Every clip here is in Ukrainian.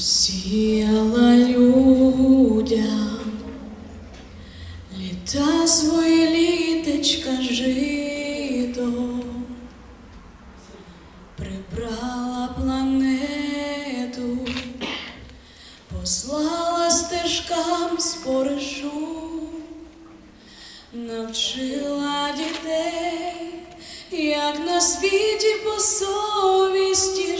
Посіяла людям. Літа свої літочка жито, прибрала планету, послала стежкам споришу, навчила дітей, як на світі по совісті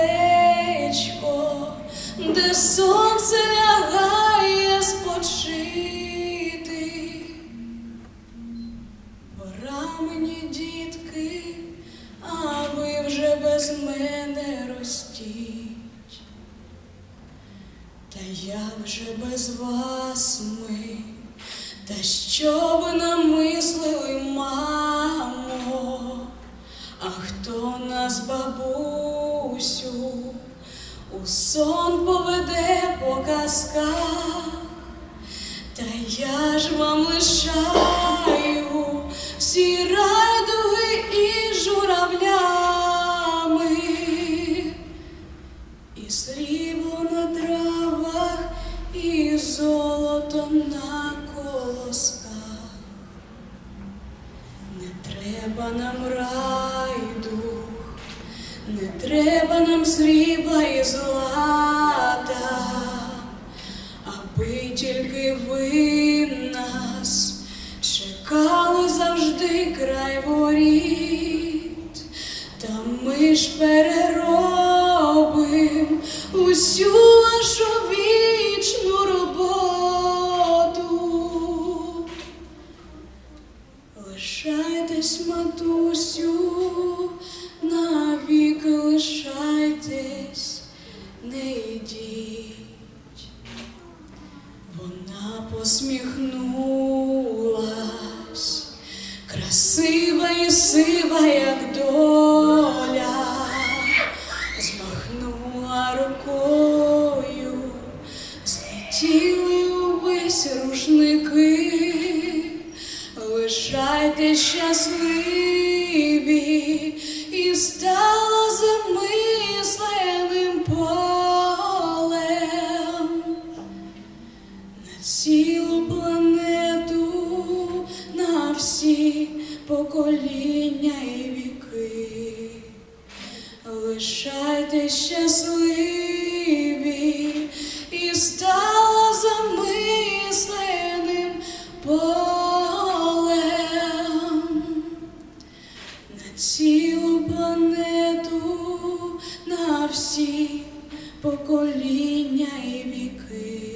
сонце спочити. Пора мені, дітки, а ви вже без мене ростіть. Та як же без вас ми, та що ви намислили, мамо? А хто нас, бабусю, у сон поведе по казках? Та я ж вам лишаю всі райдуги і журавлями, і срібло на травах, і золото на колосках. Не треба нам райду, не треба нам срібла і злата, аби тільки ви нас чекали завжди край воріт, та ми ж переробим усю вашу вічну роботу. Лишайтесь, матусю, красива і сива, як доля, змахнула рукою, злетіли увесь рушники. Лишайте щасливі покоління і віки. Лишайте щасливі і стала замисленим полем на цілу планету, на всі покоління і віки.